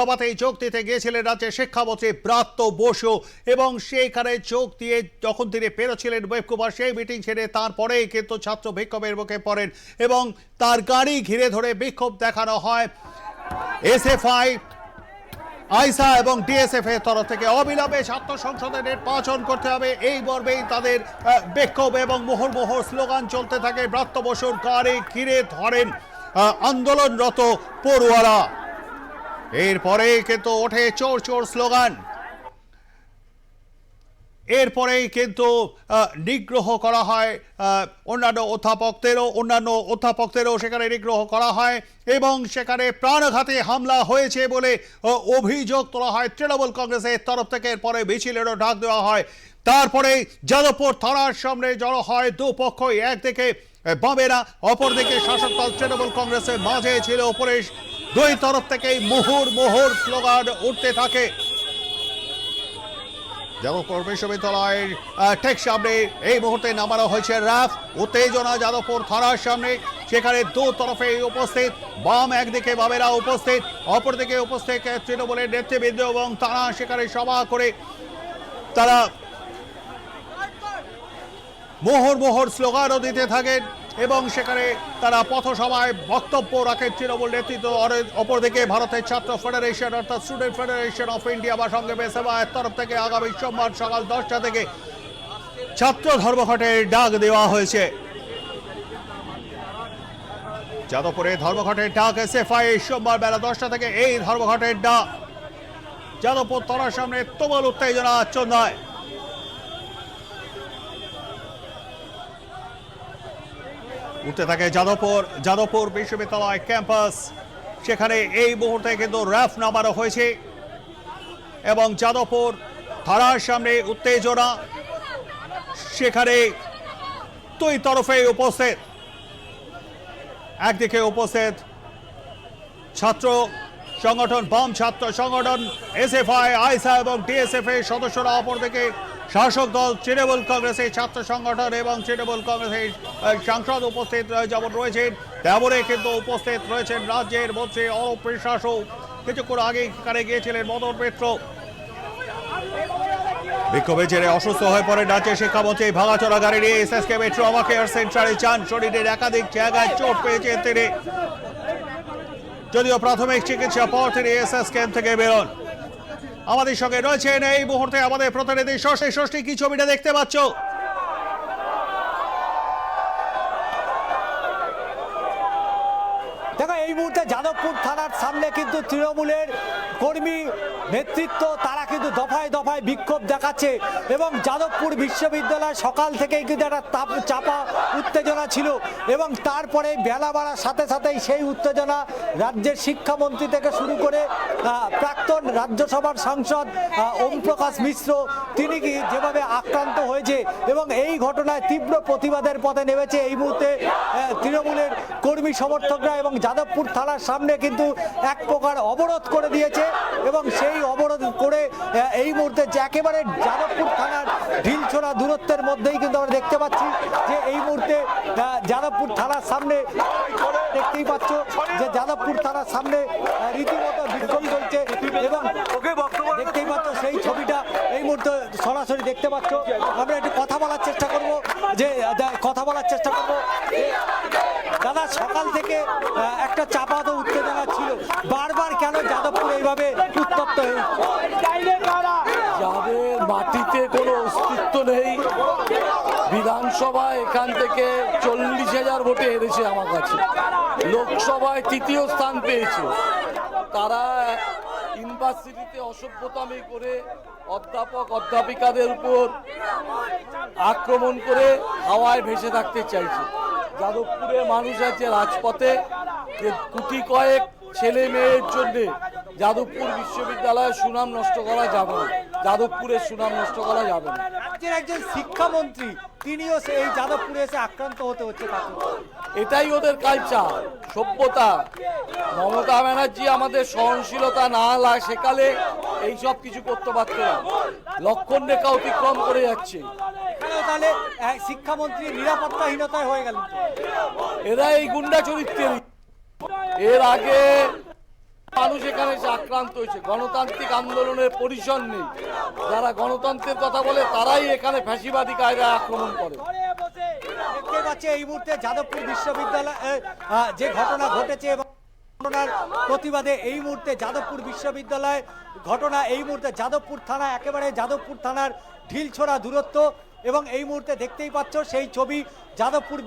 সভাতে যোগ দিতে গিয়েছিলেন রাজ্যের শিক্ষামন্ত্রী ব্রাত্য বসু এবং সেইখানে যোগ দিয়ে যখন তিনি পেরোছিলেন ওয়েবকুমার সেই মিটিং ছেড়ে তারপরেই কিন্তু ছাত্র বিক্ষোভের মুখে পড়েন এবং তার গাড়ি ঘিরে ধরে বিক্ষোভ দেখানো হয়। এসএফআই, আইসা এবং ডিএসএফ এর তরফ থেকে অবিলম্বে ছাত্র সংসদে নির্বাচন করতে হবে। এই মর্মেই তাদের বিক্ষোভ এবং মোহর স্লোগান চলতে থাকে। ব্রাত্য বসুর গাড়ি ঘিরে ধরেন আন্দোলনরত পড়ুয়ারা। এরপরে কিন্তু ওঠে চোর চোর স্লোগান। এরপরেই কিন্তু নিগ্রহ করা হয় অন্যান্য অধ্যাপকদেরও অন্যান্য অধ্যাপকদেরও সেখানে নিগ্রহ করা হয় এবং সেখানে প্রাণঘাতে হামলা হয়েছে বলে অভিযোগ তোলা হয়। তৃণমূল কংগ্রেসের তরফ থেকে এরপরে মিছিলেরও ডাক দেওয়া হয়। তারপরে যাদবপুর থানার সামনে জড়ো হয় দুপক্ষই। একদিকে বামেরা, অপরদিকে শাসক দল তৃণমূল কংগ্রেসের মাঝে ছিল ওপরে দুই তরফ থেকেই মুহুর মুহুর স্লোগান উঠতে থাকে। যাদবপুর বিশ্ববিদ্যালয়ের আহ, ঠিক সামনে এই মুহূর্তে নামানো হয়েছে র্যাফ উত্তেজনা যাদবপুর থানার সামনে। সেখানে দু তরফে উপস্থিত বাম একদিকে বামেরা উপস্থিত অপরদিকে উপস্থিত তৃণমূলের নেতৃবৃন্দ এবং তারা সেখানে সভা করে তারা মোহর মোহর স্লোগানও দিতে থাকেন। এবং সেখানে তারা পথসভায় বক্তব্য রাখেন তৃণমূল নেতৃত্ব অপরদিকে ভারতের ছাত্র ফেডারেশন, অর্থাৎ স্টুডেন্ট ফেডারেশন অফ ইন্ডিয়া বা সঙ্গে বেসেবায়ের তরফ থেকে আগামী সোমবার সকাল দশটা থেকে ছাত্র ধর্মঘটের ডাক দেওয়া হয়েছে। যাদবপুরে ধর্মঘটের ডাক এসএফআই সোমবার বেলা দশটা থেকে এই ধর্মঘটের ডাক। যাদবপুর তলার সামনে তুমুল উত্তেজনা আচ্ছন্দায় উঠতে থাকে যাদবপুর যাদবপুর বিশ্ববিদ্যালয় ক্যাম্পাস। সেখানে এই মুহূর্তে কিন্তু র্যাফ নামানো হয়েছে এবং যাদবপুর থানার সামনে উত্তেজনা। সেখানে দুই তরফে উপস্থিত। একদিকে উপস্থিত ছাত্র সংগঠন, বাম ছাত্র সংগঠন, এসএফআই, আইসা এবং ডিএসএফ এর সদস্যরা, অপরদিকে শাসক দল তৃণমূল কংগ্রেসের ছাত্র সংগঠন এবং তৃণমূল কংগ্রেসের সাংসদ উপস্থিত যেমন রয়েছেন, তেমনই কিন্তু উপস্থিত রয়েছেন রাজ্যের মন্ত্রী অরূপ বিশ্বাসও। কিছুক্ষণ আগে এখানে গিয়েছিলেন মদন মিত্র। বিক্ষোভে জেরে অসুস্থ হয়ে পড়ে রাজ্যের শিক্ষামন্ত্রী ভাঙাচোরা গাড়ি নিয়ে এসএসকে মেট্রো আমাকে সেন্টারে চান শরীরের একাধিক জায়গায় চোট পেয়েছেন তিনি। যদিও প্রাথমিক চিকিৎসা পর তিনি এসএস ক্যাম্প থেকে বেরোন। আমাদের সঙ্গে রয়েছেন এই মুহূর্তে আমাদের প্রতিনিধি ষষ্ঠী ষষ্ঠী, কি ছবিটা দেখতে পাচ্ছ? দেখো, এই মুহূর্তে যাদবপুর থানার সামনে কিন্তু তৃণমূলের কর্মী নেতৃত্ব, তারা কিন্তু দফায় দফায় বিক্ষোভ দেখাচ্ছে এবং যাদবপুর বিশ্ববিদ্যালয় সকাল থেকেই কিন্তু একটা তাপ, চাপা উত্তেজনা ছিল এবং তারপরে বেলা বাড়ার সাথে সাথেই সেই উত্তেজনা রাজ্যের শিক্ষামন্ত্রী থেকে শুরু করে প্রাক্তন রাজ্যসভার সাংসদ ওম প্রকাশ মিশ্র, তিনি কি যেভাবে আক্রান্ত হয়েছে এবং এই ঘটনায় তীব্র প্রতিবাদের পথে নেমেছে এই মুহূর্তে তৃণমূলের কর্মী সমর্থকরা এবং যাদবপুর থানার সামনে কিন্তু এক প্রকার অবরোধ করে দিয়েছে। এবং সেই অবরোধ করে এই মুহূর্তে যে একেবারে যাদবপুর থানার ঢিলছোড়া দূরত্বের মধ্যেই কিন্তু আমরা দেখতে পাচ্ছি যে এই মুহূর্তে যাদবপুর থানার সামনে দেখতেই পাচ্ছ যে যাদবপুর থানার সামনে রীতিমতো বিক্ষোভ চলছে এবং দেখতেই পাচ্ছ সেই ছবিটা এই মুহূর্তে সরাসরি দেখতে পাচ্ছ। আমরা একটু কথা বলার চেষ্টা করব যে কথা বলার চেষ্টা করব। দাদা সকাল থেকে একটা চাপাত উত্তেজনা ছিল বারবার কেন যাদবপুর এইভাবে উত্তপ্ত হয়ে যাদের মাটিতে কোনো অস্তিত্ব নেই বিধানসভা এখান থেকে চল্লিশ হাজার আমার কাছে। লোকসভায় তৃতীয় স্থান পেয়েছে। তারা ইউনিভার্সিটিতে অসভ্যতামি করে অধ্যাপক, অধ্যাপিকাদের উপর আক্রমণ করে হাওয়ায় ভেসে থাকতে চাইছে। যাদবপুরে মানুষ আছে রাজপথে কুটি কয়েক ছেলে মেয়ের জন্যে যাদবপুর বিশ্ববিদ্যালয়ের সুনাম নষ্ট করা যাবে না। যাদবপুরের সুনাম নষ্ট করা যাবে না। রাজ্যের একজন শিক্ষামন্ত্রী তিনিও এই যাদবপুরে এসে আক্রান্ত হতে হচ্ছে এটাই ওদের কালচার সভ্যতা। মমতা ব্যানার্জি আমাদের সহনশীলতা না সেকালে এইসব কিছু করতে পারত না। লক্ষণ রেখা অতিক্রম করে যাচ্ছে। তাহলে শিক্ষামন্ত্রী নিরাপত্তাহীনতায় হয়ে গেল এরা এই গুন্ডা চরিত্রের এর আগে মানুষ এখানে এসে আক্রান্ত হয়েছে। গণতান্ত্রিক আন্দোলনের পরিসর নেই। যারা গণতন্ত্রের কথা বলে, তারাই এখানে ফ্যাসিবাদী কায়দায় আক্রমণ করে। দেখতে পাচ্ছে এই মুহূর্তে যাদবপুর বিশ্ববিদ্যালয় যে ঘটনা ঘটেছে এবং ঘটনার প্রতিবাদে এই মুহূর্তে যাদবপুর বিশ্ববিদ্যালয় ঘটনা, এই মুহূর্তে যাদবপুর থানা, একেবারে যাদবপুর থানার ঢিলছোড়া দূরত্ব এবং এই মুহূর্তে দেখতেই পাচ্ছ সেই ছবি যাদবপুর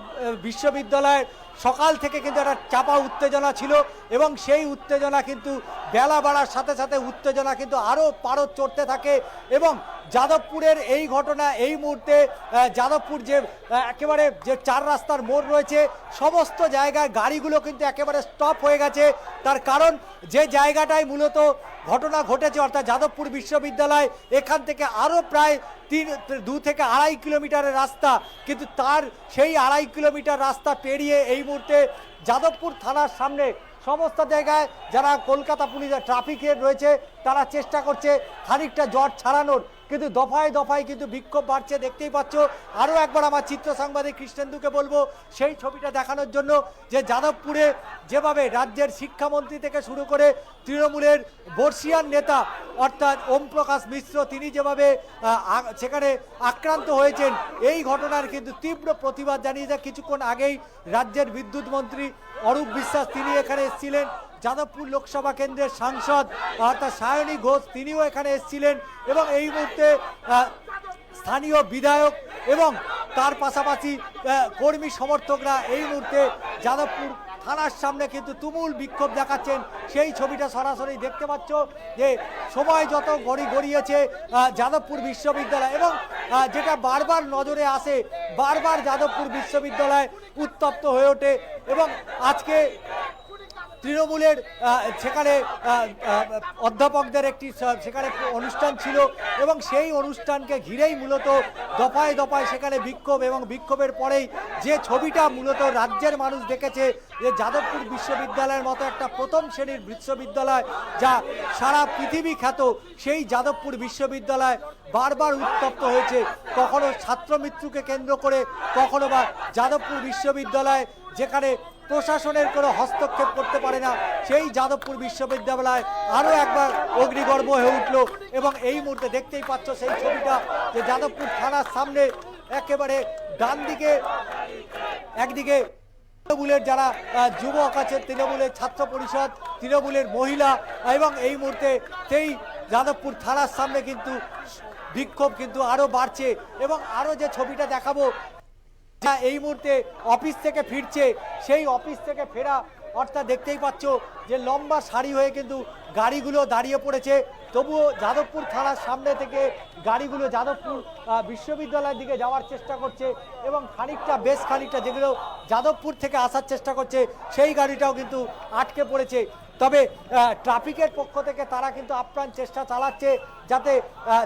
বিশ্ববিদ্যালয়ের সকাল থেকে কিন্তু একটা চাপা উত্তেজনা ছিল এবং সেই উত্তেজনা কিন্তু বেলা বাড়ার সাথে সাথে উত্তেজনা কিন্তু আরও পারদ চড়তে থাকে এবং যাদবপুরের এই ঘটনা, এই মুহূর্তে যাদবপুর যে একেবারে যে চার রাস্তার মোড় রয়েছে, সমস্ত জায়গায় গাড়িগুলো কিন্তু একেবারে স্টপ হয়ে গেছে। তার কারণ যে জায়গাটায় মূলত ঘটনা ঘটেছে, অর্থাৎ যাদবপুর বিশ্ববিদ্যালয়, এখান থেকে আরও প্রায় তিন, দু থেকে আড়াই কিলোমিটারের রাস্তা। কিন্তু তার সেই আড়াই কিলোমিটার রাস্তা পেরিয়ে এই মুহূর্তে যাদবপুর থানার সামনে সমস্ত জায়গায় যারা কলকাতা পুলিশের ট্রাফিকের রয়েছে, তারা চেষ্টা করছে খানিকটা জট ছাড়ানোর। কিন্তু দফায় দফায় কিন্তু বিক্ষোভ বাড়ছে, দেখতেই পাচ্ছ। আরও একবার আমার চিত্র সাংবাদিক কৃষ্ণেন্দুকে বলব, সেই ছবিটা দেখানোর জন্য যে যাদবপুরে যেভাবে রাজ্যের শিক্ষামন্ত্রী থেকে শুরু করে তৃণমূলের বর্ষিয়ান নেতা, অর্থাৎ ওম প্রকাশ মিশ্র, তিনি যেভাবে সেখানে আক্রান্ত হয়েছেন, এই ঘটনার কিন্তু তীব্র প্রতিবাদ জানিয়েছে কিছুক্ষণ আগেই রাজ্যের বিদ্যুৎ মন্ত্রী অরূপ বিশ্বাস, তিনি এখানে এসেছিলেন। যাদবপুর লোকসভা কেন্দ্রের সাংসদ অর্থাৎ সায়নী ঘোষ, তিনিও এখানে এসেছিলেন এবং এই মুহূর্তে স্থানীয় বিধায়ক এবং তার পাশাপাশি কর্মী সমর্থকরা এই মুহূর্তে যাদবপুর থানার সামনে কিন্তু তুমুল বিক্ষোভ দেখাচ্ছেন। সেই ছবিটা সরাসরি দেখতে পাচ্ছ যে সময় যত গড়ি গড়িয়েছে যাদবপুর বিশ্ববিদ্যালয় এবং যেটা বারবার নজরে আসে, বারবার যাদবপুর বিশ্ববিদ্যালয় উত্তপ্ত হয়ে ওঠে এবং আজকে তৃণমূলের সেখানে অধ্যাপকদের একটি সেখানে অনুষ্ঠান ছিল এবং সেই অনুষ্ঠানকে ঘিরেই মূলত দফায় দফায় সেখানে বিক্ষোভ এবং বিক্ষোভের পরেই যে ছবিটা মূলত রাজ্যের মানুষ দেখেছে, যে যাদবপুর বিশ্ববিদ্যালয়ের মতো একটা প্রথম শ্রেণির বিশ্ববিদ্যালয় যা সারা পৃথিবী খ্যাত, সেই যাদবপুর বিশ্ববিদ্যালয় বারবার উত্তপ্ত হয়েছে। কখনো ছাত্র মৃত্যুকে কেন্দ্র করে, কখনো বা যাদবপুর বিশ্ববিদ্যালয় যেখানে প্রশাসনের কোনো হস্তক্ষেপ করতে পারে না। সেই যাদবপুর বিশ্ববিদ্যালয় আরও একবার অগ্নিগর্ভ হয়ে উঠল এবং এই মুহূর্তে দেখতেই পাচ্ছ সেই ছবিটা যে যাদবপুর থানার সামনে একেবারে ডান দিকে, একদিকে তৃণমূলের যারা যুবক আছে, তৃণমূলের ছাত্র পরিষদ, তৃণমূলের মহিলা এবং এই মুহূর্তে সেই যাদবপুর থানার সামনে কিন্তু বিক্ষোভ কিন্তু আরও বাড়ছে এবং আরও যে ছবিটা দেখাবো যা এই মুহূর্তে অফিস থেকে ফিরছে, সেই অফিস থেকে ফেরা, অর্থাৎ দেখতেই পাচ্ছ যে লম্বা সারি হয়ে কিন্তু গাড়িগুলো দাঁড়িয়ে পড়েছে। তবুও যাদবপুর থানার সামনে থেকে গাড়িগুলো যাদবপুর বিশ্ববিদ্যালয়ের দিকে যাওয়ার চেষ্টা করছে এবং খানিকটা, বেশ খানিকটা যেগুলো যাদবপুর থেকে আসার চেষ্টা করছে, সেই গাড়িটাও কিন্তু আটকে পড়েছে। তবে ট্রাফিকের পক্ষ থেকে তারা কিন্তু আপ্রাণ চেষ্টা চালাচ্ছে যাতে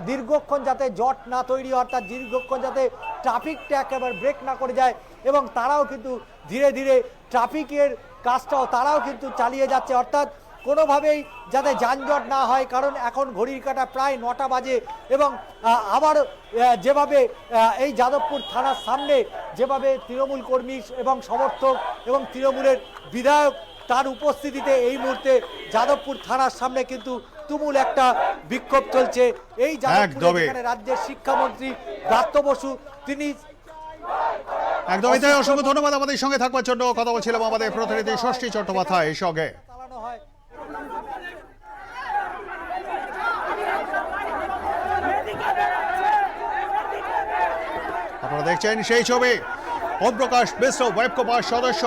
দীর্ঘক্ষণ যাতে জট না তৈরি অর্থাৎ দীর্ঘক্ষণ যাতে ট্রাফিকটা একেবারে ব্রেক না করে যায় এবং তারাও কিন্তু ধীরে ধীরে ট্রাফিকের কাজটাও তারাও কিন্তু চালিয়ে যাচ্ছে। অর্থাৎ কোনোভাবেই যাতে যানজট না হয়, কারণ এখন ঘড়ির কাটা প্রায় নটা বাজে এবং আবার যেভাবে এই যাদবপুর থানার সামনে যেভাবে তৃণমূল কর্মী এবং সমর্থক এবং তৃণমূলের বিধায়ক তার উপস্থিতিতে এই মুহূর্তে যাদবপুর থানার সামনে কিন্তু তুমুল একটা বিক্ষোভ চলছে। এই যাদবপুরে। রাজ্যের শিক্ষামন্ত্রী ব্রাত্য বসু তিনি একদমই তাই অসংখ্য ধন্যবাদ আমাদের সঙ্গে থাকবার জন্য। কথা বলছিলাম আমাদের প্রতিনিধি ষষ্ঠী চট্টোপাধ্যায় এই সঙ্গে। আপনারা দেখছেন সেই ছবি। ওম প্রকাশ মিশ্র ওয়েবকোপার সদস্য।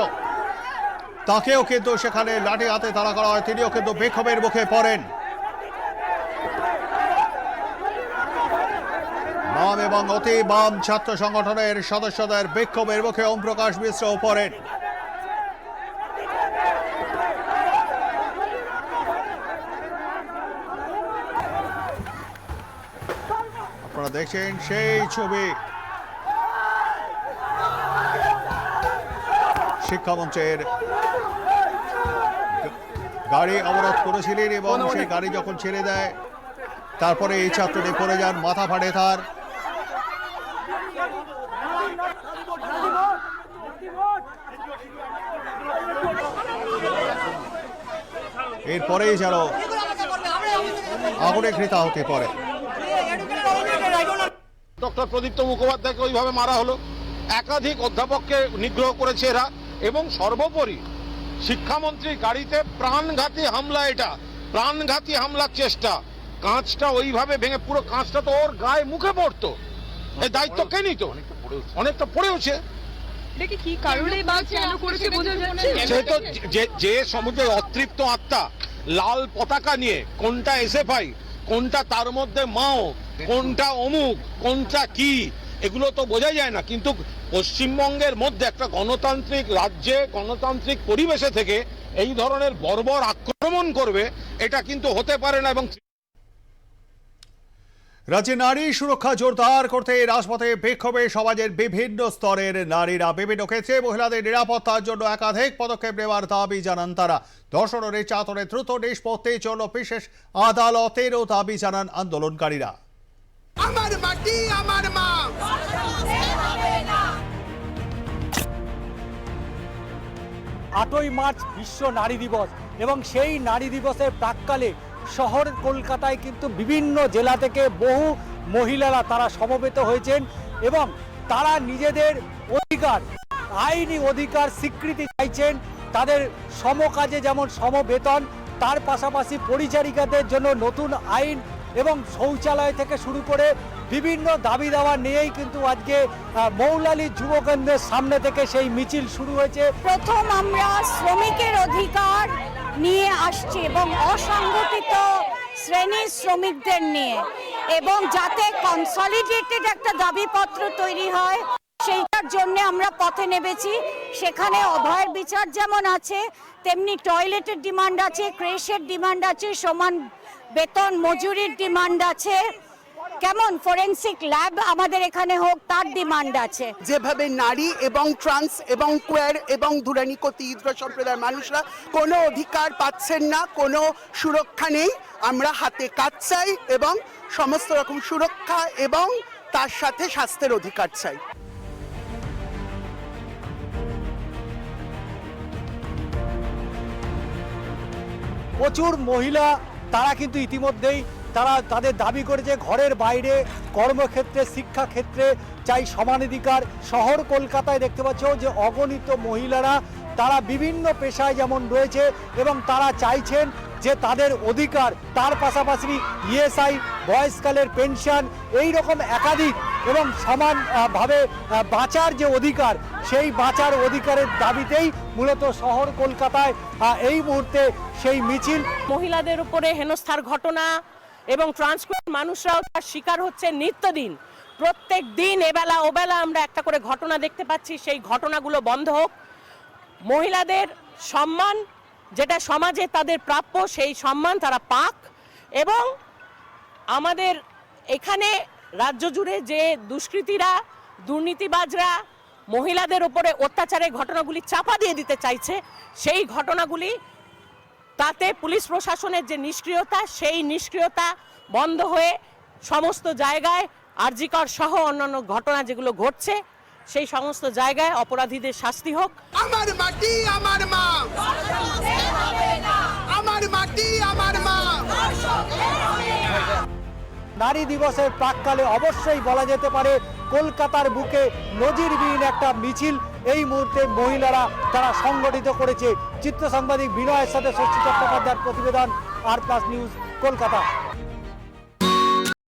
তাকেও কিন্তু সেখানে লাঠি হাতে তাড়া করা হয়। তিনিও কিন্তু বিক্ষোভের মুখে পড়েন। বাম এবং অতি বাম ছাত্র সংগঠনের সদস্যদের বিক্ষোভের মুখে ওম প্রকাশ মিশ্র পড়েন। আপনারা দেখছেন সেই ছবি। শিক্ষামঞ্চের গাড়ি অবরোধ করেছিলেন এবং সেই গাড়ি যখন ছেড়ে দেয় তারপরে এই ছাত্রটি পড়ে যান মাথা ফাটে তার। এরপরেই যেন আগুনে ঘৃতা হতে পারে। ডক্টর প্রদীপ্ত মুখোপাধ্যায়কে ওইভাবে মারা হলো। একাধিক অধ্যাপককে নিগ্রহ করেছে এরা। এবং সর্বোপরি শিক্ষামন্ত্রীর গাড়িতে প্রাণঘাতী হামলা এটা। প্রাণঘাতী হামলার চেষ্টা। কাঁচটা ওইভাবে ভেঙে পুরো কাঁচটা তো ওর গায়ে মুখে পড়তো। এই দায়িত্ব কে নিত? অনেকটা পড়েওছে। সে তো যে যে সমুদ্রে অতৃপ্ত আত্মা লাল পতাকা নিয়ে কোনটা এসে এসএফআই কোনটা তার মধ্যে মাও কোনটা অমুক কোনটা কি এগুলো তো বোঝা যায় না কিন্তু পশ্চিমবঙ্গের মধ্যে একটা গণতান্ত্রিক রাজ্যে গণতান্ত্রিক পরিবেশে থেকে এই ধরনের বর্বর আক্রমণ করবে এটা কিন্তু হতে পারে না এবং রাজ্যে নারী সুরক্ষা জোরদার করতে রাজপথে বিক্ষোভে সমাজের বিভিন্ন স্তরের নারীরা বিভিন্ন ক্ষেত্রে মহিলাদের নিরাপত্তার জন্য একাধিক পদক্ষেপ নেওয়ার দাবি জানান তারা। ধর্ষণ ও নির্যাতনের দ্রুত নিষ্পত্তির জন্য বিশেষ আদালতেরও দাবি জানান আন্দোলনকারীরা। আমার মাটি আমার আটই মার্চ বিশ্ব নারী দিবস এবং সেই নারী দিবসের প্রাককালে শহর কলকাতায় কিন্তু বিভিন্ন জেলা থেকে বহু মহিলারা তারা সমবেত হয়েছেন এবং তারা নিজেদের অধিকার, আইনি অধিকার স্বীকৃতি চাইছেন। তাদের সমকাজে যেমন সমবেতন, তার পাশাপাশি পরিচারিকাদের জন্য নতুন আইন এবং শৌচালয় থেকে শুরু করে বিভিন্ন দাবি দাওয়া নিয়েই কিন্তু আজকে মৌলালী যুব কেন্দ্রের সামনে থেকে সেই মিছিল শুরু হয়েছে। প্রথম আমরা শ্রমিকের অধিকার নিয়ে আসছি এবং অসংগঠিত শ্রেণির শ্রমিকদের নিয়ে এবং যাতে কনসলিডেটেড একটা দাবিপত্র তৈরি হয়, সেইটার জন্য আমরা পথে নেমেছি। সেখানে অভয়ের বিচার যেমন আছে, তেমনি টয়লেটের ডিমান্ড আছে ক্রেশের ডিমান্ড আছে, সমান বেতন মজুরির ডিমান্ড আছে। কেমন ফরেন্সিক ল্যাব আমাদের এখানে হোক তার ডিমান্ড আছে। যেভাবে নারী এবং ট্রান্স এবং কোয়ার এবং ধুরানিকতি ইদ্র সম্প্রদায়ের মানুষরা কোনো অধিকার পাচ্ছেন না কোনো সুরক্ষা নেই। আমরা হাতে কাজ চাই এবং সমস্ত রকম সুরক্ষা এবং তার সাথে স্বাস্থ্যের অধিকার চাই। প্রচুর মহিলা তারা কিন্তু ইতিমধ্যেই তারা তাদের দাবি করেছে ঘরের বাইরে কর্মক্ষেত্রে শিক্ষাক্ষেত্রে চাই সমানাধিকার শহর কলকাতায় দেখতে পাচ্ছ যে অগণিত মহিলারা তারা বিভিন্ন পেশায় যেমন রয়েছে এবং তারা চাইছেন যে তাদের অধিকার তার পাশাপাশি ইএসআই বয়সকালের পেনশন এই রকম একাধিক এবং সমান আহ, ভাবে আহ, বাঁচার যে অধিকার সেই বাঁচার অধিকারের দাবিতেই মূলত শহর কলকাতায় এই মুহূর্তে সেই মিছিল। মহিলাদের উপরে হেনস্থার ঘটনা এবং ট্রান্সপোর্ট মানুষরাও তার শিকার হচ্ছে নিত্যদিন। প্রত্যেক দিন এবেলা ওবেলা আমরা একটা করে ঘটনা দেখতে পাচ্ছি, সেই ঘটনাগুলো বন্ধ হোক। মহিলাদের সম্মান, যেটা সমাজে তাদের প্রাপ্য, সেই সম্মান তারা পাক এবং আমাদের এখানে রাজ্য জুড়ে যে দুষ্কৃতীরা, দুর্নীতিবাজরা, মহিলাদের উপরে অত্যাচারের ঘটনাগুলি চাপা দিয়ে দিতে চাইছে, সেই ঘটনাগুলি তাতে পুলিশ প্রশাসনের যে নিষ্ক্রিয়তা সেই নিষ্ক্রিয়তা বন্ধ হয়ে সমস্ত জায়গায় আরজিকর সহ অন্যান্য ঘটনা যেগুলো ঘটছে সেই সমস্ত জায়গায় অপরাধীদের শাস্তি হোক। আমার মাটি আমার মা। আমার মাটি আমার মা। নারী দিবসের প্রাককালে অবশ্যই বলা যেতে পারে কলকাতার বুকে নজিরবিহীন একটা মিছিল। এই মুহূর্তে মহিলারা তারা সংগঠিত করেছে। চিত্র সাংবাদিক বিনয়ের সাথে ষষ্ঠী চট্টোপাধ্যায়ের প্রতিবেদন, আর প্লাস নিউজ কলকাতা।